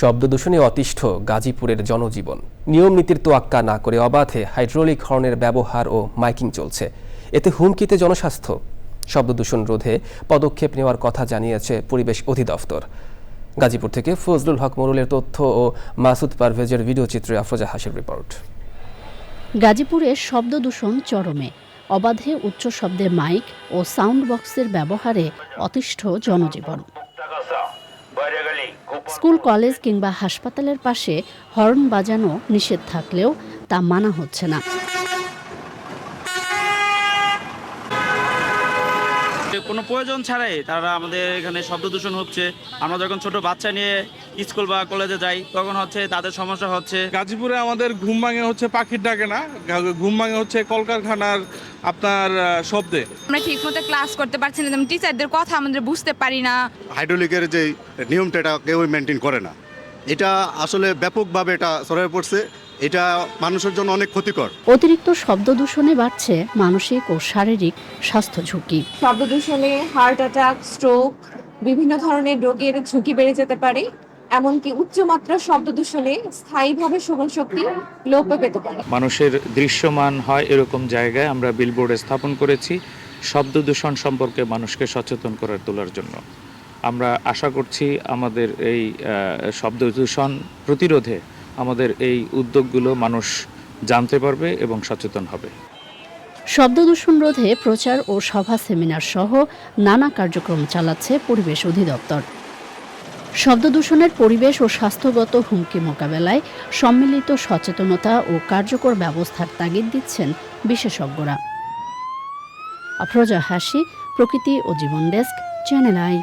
শব্দ দূষণে অতিষ্ঠ গাজীপুরের জনজীবন। নিয়ম নীতির তোয়াক্কা না করে অবাধে হাইড্রোলিক হর্নের ব্যবহার ও মাইকিং চলছে। এতে হুমকিতে জনস্বাস্থ্য। শব্দ দূষণ রোধে পদক্ষেপ নেওয়ার কথা জানিয়েছে পরিবেশ অধিদপ্তর। গাজীপুর থেকে ফজলুল হক মোরলের তথ্য ও মাসুদ পারভেজের ভিডিও চিত্রে আফরোজা হাসির রিপোর্ট। গাজীপুরে শব্দ দূষণ চরমে। অবাধে উচ্চ শব্দে মাইক ও সাউন্ড বক্সের ব্যবহারে অতিষ্ঠ জনজীবন। স্কুল কলেজ কিংবা হাসপাতালের পাশে হর্ন বাজানো নিষেধ থাকলেও তা মানা হচ্ছে না। কোনো প্রয়োজন ছাড়াই তারা আমাদের এখানে শব্দ দূষণ হচ্ছে। আমরা যখন ছোট বাচ্চা নিয়ে স্কুল বা কলেজে যাই তখন হচ্ছে তাদের সমস্যা হচ্ছে। গাজীপুরে আমাদের ঘুম ভাঙে হচ্ছে পাখির ডাকে না ঘুম ভাঙে হচ্ছে কলকারখানার আপনার শব্দে। আমরা ঠিক মতো ক্লাস করতে পারছি না যেমন টিচারদের কথা আমাদের বুঝতে পারি না। হাইড্রোলিকের যে নিয়মটা এটা কেউ মেনটেন করে না। এটা আসলে ব্যাপকভাবে এটা সরে পড়ছে। এটা মানুষের জন্য অনেক ক্ষতিকর। অতিরিক্ত শব্দ দূষণে বাড়ছে মানসিক ও শারীরিক স্বাস্থ্য ঝুঁকি। শব্দ দূষণে হার্ট অ্যাটাক স্ট্রোক বিভিন্ন ধরনের রোগের ঝুঁকি বেড়ে যেতে পারে এমনকি উচ্চমাত্রার শব্দ দূষণে স্থায়ীভাবে শ্রবণ শক্তি লোপ পেতে পারে। মানুষের দৃশ্যমান হয় এরকম জায়গায় আমরা বিলবোর্ড স্থাপন করেছি শব্দ দূষণ সম্পর্কে মানুষকে সচেতন করার তোলার জন্য। আমরা আশা করছি আমাদের এই শব্দ দূষণ প্রতিরোধে আমাদের এই উদ্যোগগুলো মানুষ জানতে পারবে এবং সচেতন হবে। শব্দ দূষণ রোধে প্রচার ও সভা সেমিনার সহ নানা কার্যক্রম চালাচ্ছে পরিবেশ অধিদপ্তর। শব্দ দূষণের পরিবেশ ও স্বাস্থ্যগত হুমকি মোকাবেলায় সম্মিলিত সচেতনতা ও কার্যকর ব্যবস্থার তাগিদ দিচ্ছেন বিশেষজ্ঞরা। আফরোজা হাসি প্রকৃতি ও জীবন ডেস্ক, চ্যানেল আই।